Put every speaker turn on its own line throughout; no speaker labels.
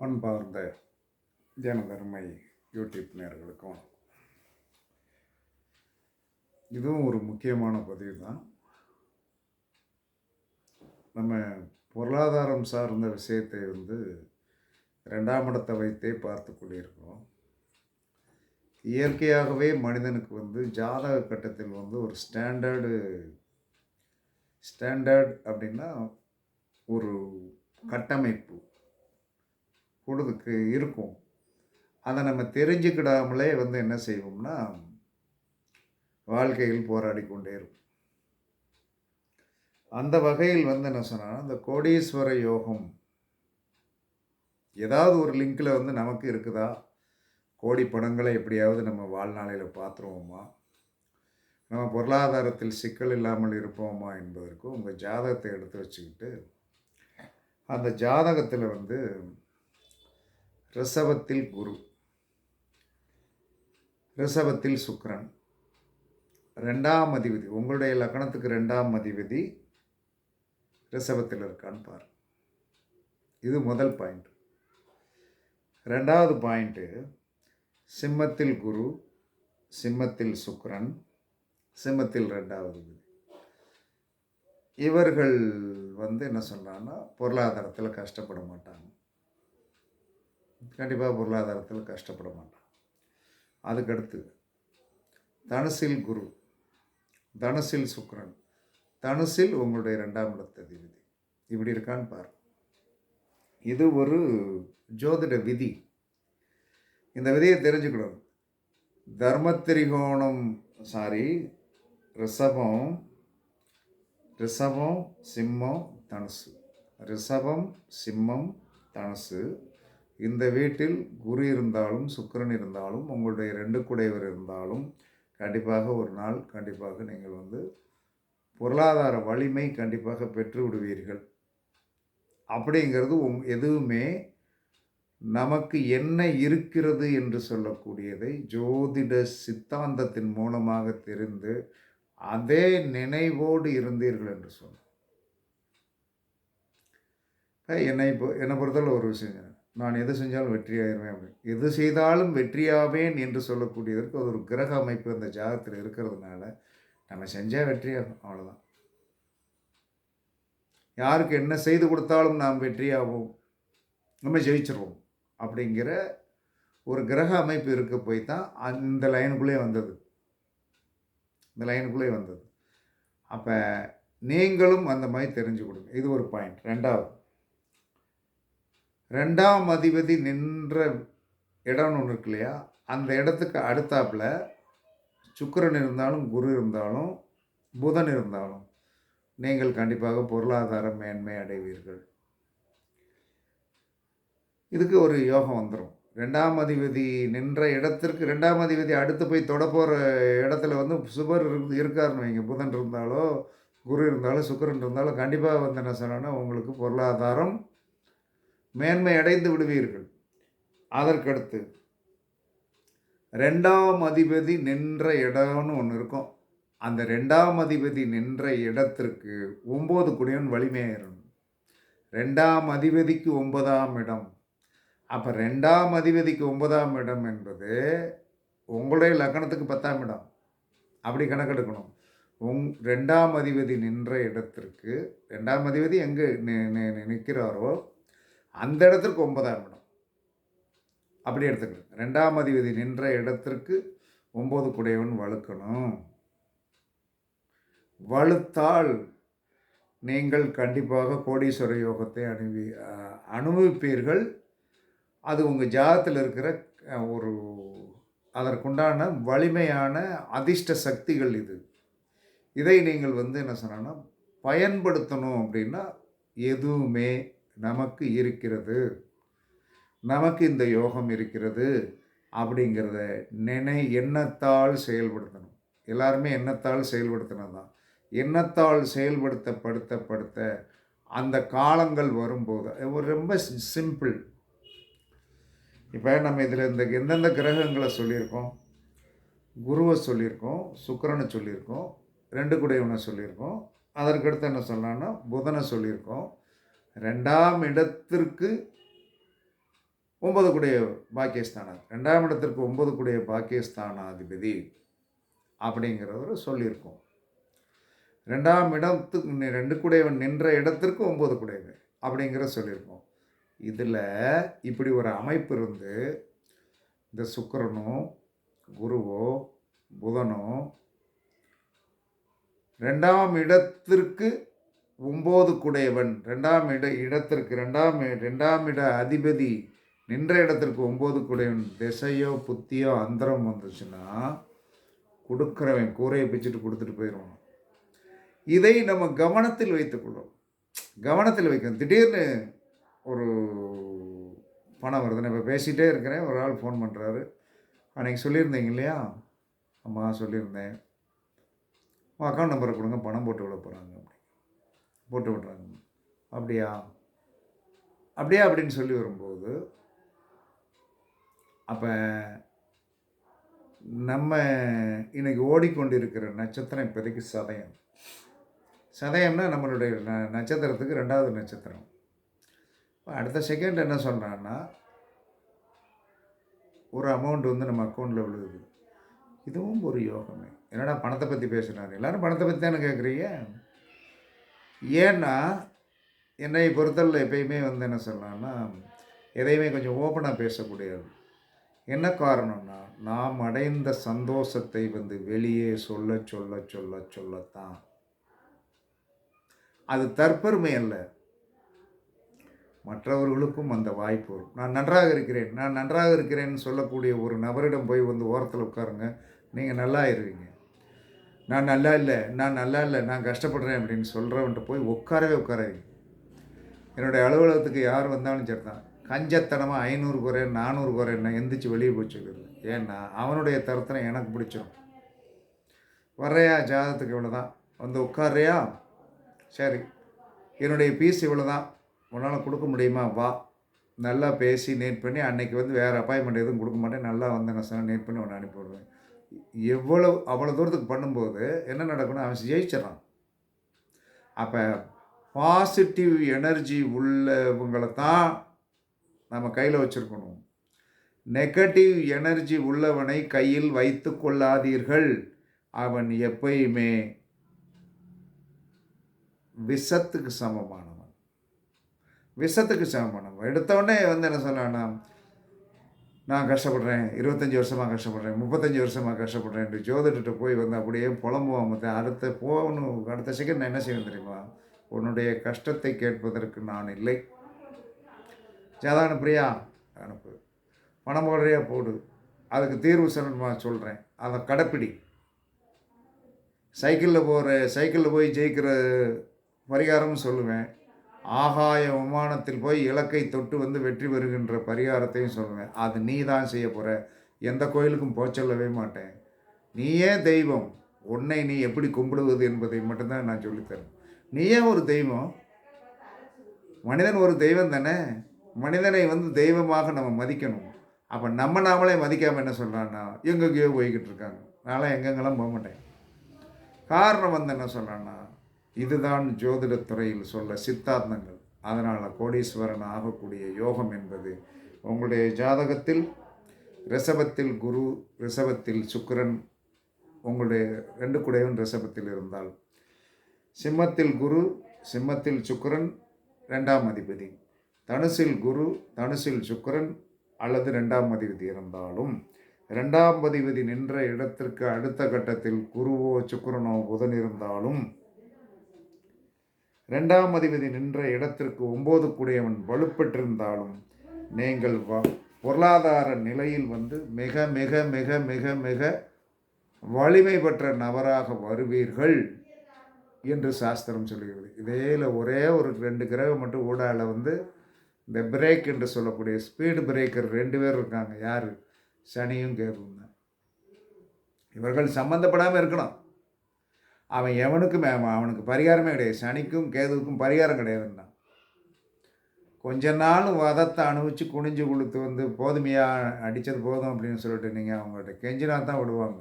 அன்பார்ந்த ஜனதர்மை யூடியூப் நேர்களுக்கும் இதுவும் ஒரு முக்கியமான பதிவு தான் நம்ம பொருளாதாரம் சார்ந்த விஷயத்தை வந்து ரெண்டாம் இடத்தை வைத்தே பார்த்து கொண்டிருக்கிறோம். இயற்கையாகவே மனிதனுக்கு வந்து ஜாதக கட்டத்தில் வந்து ஒரு ஸ்டாண்டர்டு ஸ்டாண்டர்ட் அப்படின்னா ஒரு கட்டமைப்பு. கொடுதுக்கு இருக்கும். அதை நம்ம தெரிஞ்சுக்கிடாமலே வந்து என்ன செய்வோம்னா வாழ்க்கையில் போராடி கொண்டே இருக்கும் அந்த வகையில் வந்து என்ன சொன்னால் அந்த கோடீஸ்வர யோகம் ஏதாவது ஒரு லிங்கில் வந்து நமக்கு இருக்குதா? கோடி பணங்களை எப்படியாவது நம்ம வாழ்நாளையில் பார்த்துருவோமா? நம்ம பொருளாதாரத்தில் சிக்கல் இல்லாமல் இருப்போமா என்பதற்கு உங்கள் ஜாதகத்தை எடுத்து வச்சுக்கிட்டு அந்த ஜாதகத்தில் வந்து ரிஷபத்தில் குரு ரிஷபத்தில் சுக்ரன் ரெண்டாம் அதிபதி உங்களுடைய லக்கணத்துக்கு ரெண்டாம் அதிபதி ரிஷபத்தில் இருக்கான்னு பாரு. இது முதல் பாயிண்ட் ரெண்டாவது பாயிண்ட்டு சிம்மத்தில் குரு சிம்மத்தில் சுக்ரன் சிம்மத்தில் ரெண்டாவது விதி இவர்கள் வந்து என்ன சொல்கிறாங்கன்னா பொருளாதாரத்தில் கஷ்டப்பட மாட்டாங்க. கண்டிப்பாக பொருளாதாரத்தில் கஷ்டப்பட மாட்டான். அதுக்கடுத்து தனுசில் குரு தனுசில் சுக்ரன் தனுசில் உங்களுடைய ரெண்டாம் இடத்த அதிபதி. இப்படி இருக்கான்னு பாரு. இது ஒரு ஜோதிட விதி. இந்த விதியை தெரிஞ்சுக்கணும். தர்மத்திரிகோணம் சாரி ரிஷபம் ரிஷபம் சிம்மம் தனுசு. ரிஷபம் சிம்மம் தனுசு இந்த வீட்டில் குரு இருந்தாலும் சுக்கிரன் இருந்தாலும் உங்களுடைய ரெண்டு குடையவர் இருந்தாலும் கண்டிப்பாக ஒரு நாள் கண்டிப்பாக நீங்கள் வந்து பொருளாதார வலிமை கண்டிப்பாக பெற்று விடுவீர்கள். அப்படிங்கிறது எதுவுமே நமக்கு என்ன இருக்கிறது என்று சொல்லக்கூடியதை ஜோதிட சித்தாந்தத்தின் மூலமாக தெரிந்து அதே நினைவோடு இருந்தீர்கள் என்று சொன்னோம் என்னை இப்போ என்னை பொறுத்தவரை ஒரு விஷயம் நான் எது செஞ்சாலும் வெற்றியாயிருவேன் அப்படின்னு. எது செய்தாலும் வெற்றியாவேன் என்று சொல்லக்கூடியதற்கு அது ஒரு கிரக அமைப்பு அந்த ஜாதகத்தில் இருக்கிறதுனால நம்ம செஞ்சால் வெற்றியாகும் அவ்வளோதான் யாருக்கு என்ன செய்து கொடுத்தாலும் நாம் வெற்றியாகும் நம்ம ஜெயிச்சிருவோம் அப்படிங்கிற ஒரு கிரக அமைப்பு இருக்க போய் தான் அந்த லைனுக்குள்ளே வந்தது. இந்த லைனுக்குள்ளே வந்தது. அப்போ நீங்களும் அந்த மாதிரி தெரிஞ்சு கொடுங்க. இது ஒரு பாயிண்ட். ரெண்டாவது ரெண்டாம் அதிபதி நின்ற இடம்னு ஒன்று இருக்கு இல்லையா? அந்த இடத்துக்கு அடுத்தாப்புல சுக்கரன் இருந்தாலும் குரு இருந்தாலும் புதன் இருந்தாலும் நீங்கள் கண்டிப்பாக பொருளாதார மேன்மை அடைவீர்கள். இதுக்கு ஒரு யோகம் வந்துடும் ரெண்டாம் அதிபதி நின்ற இடத்திற்கு ரெண்டாம் அதிபதி அடுத்து போய் தொடப்போகிற இடத்துல வந்து சுபர் இருக்கு இருக்காருன்னு வைங்க. புதன் இருந்தாலோ குரு இருந்தாலும் சுக்கரன் இருந்தாலும் கண்டிப்பாக வந்து என்ன சொன்னோன்னா உங்களுக்கு பொருளாதாரம் மேன்மை அடைந்து விடுவீர்கள். அதற்கடுத்து ரெண்டாம் அதிபதி நின்ற இடம்னு ஒன்று இருக்கும். அந்த ரெண்டாம் அதிபதி நின்ற இடத்திற்கு ஒம்பது குடியன் வலிமையேறணும் ரெண்டாம் அதிபதிக்கு ஒன்பதாம் இடம். அப்போ ரெண்டாம் அதிபதிக்கு ஒன்பதாம் இடம் என்பது உங்களுடைய லக்கணத்துக்கு பத்தாம் இடம். அப்படி கணக்கெடுக்கணும். உங் ரெண்டாம் அதிபதி நின்ற இடத்திற்கு ரெண்டாம் அதிபதி எங்கே நிற்கிறாரோ அந்த இடத்திற்கு ஒன்பதாம் இடம் அப்படி எடுத்துக்கணும். ரெண்டாம் அதிபதி நின்ற இடத்திற்கு ஒம்பது குடையவன் வழுக்கணும். வலுத்தால் நீங்கள் கண்டிப்பாக கோடீஸ்வர யோகத்தை அனுபவி அனுபவிப்பீர்கள். அது உங்கள் ஜாதத்தில் இருக்கிற ஒரு அதற்குண்டான வலிமையான அதிர்ஷ்ட சக்திகள் இது. இதை நீங்கள் வந்து என்ன சொன்னால் பயன்படுத்தணும் அப்படின்னா எதுவுமே நமக்கு இருக்கிறது. நமக்கு இந்த யோகம் இருக்கிறது அப்படிங்கிறத நினை எண்ணத்தால் செயல்படுத்தணும். எல்லாருமே எண்ணத்தால் செயல்படுத்தணும் தான். எண்ணத்தால் செயல்படுத்தப்படுத்தப்படுத்த அந்த காலங்கள் வரும்போது ஒரு ரொம்ப சிம்பிள். இப்போ நம்ம இதில் இந்த எந்தெந்த கிரகங்களை சொல்லியிருக்கோம்? குருவை சொல்லியிருக்கோம் சுக்கரனை சொல்லியிருக்கோம் ரெண்டு குடையவனை சொல்லியிருக்கோம். அதற்கடுத்து என்ன சொல்லலாம்னா புதனை சொல்லியிருக்கோம். ரெண்டாம் இடத்திற்கு ஒன்பது கூடிய பாக்கியஸ்தானம் ரெண்டாம் இடத்திற்கு ஒன்பது கூடிய பாக்கியஸ்தானாதிபதி அப்படிங்கிறத சொல்லியிருக்கோம். ரெண்டாம் இடத்துக்கு ரெண்டு கூடையவன் நின்ற இடத்திற்கு ஒம்பது கூடையவன் அப்படிங்கிற சொல்லியிருக்கோம். இதில் இப்படி ஒரு அமைப்பு இருந்து இந்த சுக்கிரனோ குருவோ புதனோ ரெண்டாம் இடத்திற்கு ஒம்பது குடையவன் ரெண்டாம் இட இடத்திற்கு ரெண்டாம் ரெண்டாம் இட அதிபதி நின்ற இடத்திற்கு ஒம்பது குடையவன் திசையோ புத்தியோ அந்தரம் வந்துச்சுன்னா கொடுக்குறவன் கூரையை பிச்சுட்டு கொடுத்துட்டு போயிடுவான். இதை நம்ம கவனத்தில் வைத்துக்கொள்ளும் கவனத்தில் வைக்கணும். திடீர்னு ஒரு பணம் வருது. நான் இப்போ பேசிகிட்டே இருக்கிறேன். ஒரு ஆள் ஃபோன் பண்ணுறாரு அன்றைக்கி சொல்லியிருந்தீங்க இல்லையா? ஆமாம் சொல்லியிருந்தேன். உங்கள் அக்கௌண்ட் நம்பரை கொடுங்க. பணம் போட்டு விட போகிறாங்க போட்டு விட்றாங்க. அப்படியா? அப்படியா அப்படின்னு சொல்லி வரும்போது அப்போ நம்ம இன்றைக்கி ஓடிக்கொண்டிருக்கிற நட்சத்திரம் இப்போதைக்கு சதயம். சதயம்னா நம்மளுடைய ந நட்சத்திரத்துக்கு ரெண்டாவது நட்சத்திரம். இப்போ அடுத்த செகண்ட் என்ன சொல்கிறான்னா ஒரு அமௌண்ட் வந்து நம்ம அக்கௌண்ட்டில் விழுகுது. இதுவும் ஒரு யோகமே. என்னடா பணத்தை பற்றி பேசுகிறாரு எல்லாரும் பணத்தை பற்றி தானே கேட்குறீங்க ஏன்னா என்னை பொறுத்தவரை எப்பயுமே வந்து என்ன சொல்லலாம்னா எதையுமே கொஞ்சம் ஓப்பனாக பேசக்கூடியது. என்ன காரணம்னா நாம் அடைந்த சந்தோஷத்தை வந்து வெளியே சொல்ல சொல்ல சொல்ல சொல்லத்தான். அது தற்பெருமை அல்ல. மற்றவர்களுக்கும் அந்த வாய்ப்பு வரும். நான் நன்றாக இருக்கிறேன். நான் நன்றாக இருக்கிறேன்னு சொல்லக்கூடிய ஒரு நபரிடம் போய் வந்து ஓரத்தில் உட்காருங்க. நீங்கள் நல்லா இருவீங்க நான் நல்லா இல்லை நான் நல்லா இல்லை நான் கஷ்டப்படுறேன் அப்படின்னு சொல்கிறவன்ட்டு போய் உட்காரவே உட்காராதீங்க. என்னுடைய அலுவலகத்துக்கு யார் வந்தாலும் சரி தான் கஞ்சத்தனமாக ஐநூறு குறை நானூறு குறை என்ன எந்திரிச்சு வெளியே போச்சுக்கிறது ஏன்னா அவனுடைய தரத்தனை எனக்கு பிடிச்சிடும் வர்றையா? ஜாதகத்துக்கு இவ்வளோ தான் வந்து உட்கார்றியா? சரி. என்னுடைய பீஸ் இவ்வளோ தான் உன்னால் கொடுக்க முடியுமா? வா. நல்லா பேசி நேட் பண்ணி அன்னைக்கு வந்து வேறு அப்பாயின்மெண்ட் எதுவும் கொடுக்க மாட்டேன். நல்லா வந்து நான் சொன்ன நேட் பண்ணி உன்னை அனுப்பிவிடுவேன் எவ்வளோ அவ்வளோ தூரத்துக்கு பண்ணும்போது என்ன நடக்கணும் அவன் ஜெயிச்சிடறான். அப்போ பாசிட்டிவ் எனர்ஜி உள்ளவங்களை தான் நம்ம கையில் வச்சுருக்கணும். நெகட்டிவ் எனர்ஜி உள்ளவனை கையில் வைத்து கொள்ளாதீர்கள். அவன் எப்பயுமே விஷத்துக்கு சமமானவன். விஷத்துக்கு சமமானவன். எடுத்தவொடனே வந்து என்ன சொல்லலாம்னா நான் கஷ்டப்படுறேன் இருபத்தஞ்சி வருஷமாக கஷ்டப்படுறேன் முப்பத்தஞ்சு வருஷமாக கஷ்டப்படுறேன் என்று ஜோதிடர்கிட்ட போய் வந்து அப்படியே புலம்புவான் மத்த அடுத்த போகணும் அடுத்த செகண்ட் நான் என்ன செய்வேன் தெரியுமா? உன்னுடைய கஷ்டத்தை கேட்பதற்கு நான் இல்லை. ஜாதான பிரியா அனுப்பு. பணம் போடுறியா போடு. அதுக்கு தீர்வு சொல்லணுமா சொல்கிறேன் அதை கடைப்பிடி. சைக்கிளில் போகிற சைக்கிளில் போய் ஜெயிக்கிற பரிகாரமும் சொல்லுவேன். ஆகாய விமானத்தில் போய் இலக்கை தொட்டு வந்து வெற்றி பெறுகின்ற பரிகாரத்தையும் சொல்லுவேன். அது நீ தான் செய்ய போகிற எந்த கோயிலுக்கும் போச்சொல்லவே மாட்டேன். நீயே தெய்வம். உன்னை நீ எப்படி கும்பிடுவது என்பதை மட்டும்தான் நான் சொல்லித்தரேன் நீயே ஒரு தெய்வம். மனிதன் ஒரு தெய்வம் தானே? மனிதனை வந்து தெய்வமாக நம்ம மதிக்கணும். அப்போ நம்ம நாமளே மதிக்காமல் என்ன சொல்கிறான்னா எங்கெங்கேயோ போய்கிட்டு இருக்காங்க. நான்லாம் எங்கெங்கெல்லாம் போக மாட்டேன். காரணம் வந்து என்ன சொல்கிறேன்னா இதுதான் ஜோதிடத் துறையில் சொல்ல சித்தாந்தங்கள். அதனால் கோடீஸ்வரன் ஆகக்கூடிய யோகம் என்பது உங்களுடைய ஜாதகத்தில் ரிஷபத்தில் குரு ரிஷபத்தில் சுக்கரன் உங்களுடைய ரெண்டு குடையும் ரிஷபத்தில் இருந்தால். சிம்மத்தில் குரு சிம்மத்தில் சுக்கரன் ரெண்டாம் அதிபதி. தனுசில் குரு தனுசில் சுக்கரன் அல்லது ரெண்டாம் அதிபதி இருந்தாலும் ரெண்டாம் அதிபதி நின்ற இடத்திற்கு அடுத்த கட்டத்தில் குருவோ சுக்கரனோ புதன் இருந்தாலும் ரெண்டாம் அதிபதி நின்ற இடத்திற்கு ஒம்பது கூடியவன் வலுப்பெற்றிருந்தாலும் நீங்கள் வ- பொருளாதார நிலையில் வந்து மிக மிக மிக மிக மிக வலிமை பெற்ற நபராக வருவீர்கள் என்று சாஸ்திரம் சொல்கிறது. இதேல ஒரே ஒரு ரெண்டு கிரகம் மட்டும் ஊடால வந்து இந்த பிரேக் என்று சொல்லக்கூடிய ஸ்பீடு பிரேக்கர் ரெண்டு பேர் இருக்காங்க. யார்? சனியும் கேதுவும் தான். இவர்கள் சம்மந்தப்படாமல் இருக்கணும். அவன் எவனுக்கும் அவனுக்கு பரிகாரமே கிடையாது. சனிக்கும் கேதுவுக்கும் பரிகாரம் கிடையாதுன்னா கொஞ்ச நாள் வதத்தை அனுபவிச்சு குனிஞ்சு கொடுத்து வந்து போதுமையாக அடித்தது போதும் அப்படின்னு சொல்லிட்டு நீங்கள் அவங்கள்ட்ட கெஞ்சினா தான் விடுவாங்க.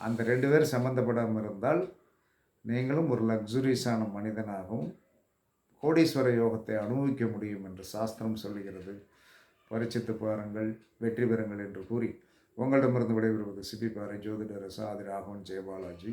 அந்த ரெண்டு பேர் சம்மந்தப்படாமல் இருந்தால் நீங்களும் ஒரு லக்ஸுரியஸான மனிதனாகவும் கோடீஸ்வர யோகத்தை அனுபவிக்க முடியும் என்று சாஸ்திரம் சொல்லுகிறது. பரிச்சித்து பாருங்கள் வெற்றி பெறுங்கள் என்று கூறி உங்களிடமிருந்து விடைபெறுவது சிப்பிப்பாறை ஜோதிடர் ஆதி ராகவன் ஜெயபாலாஜி.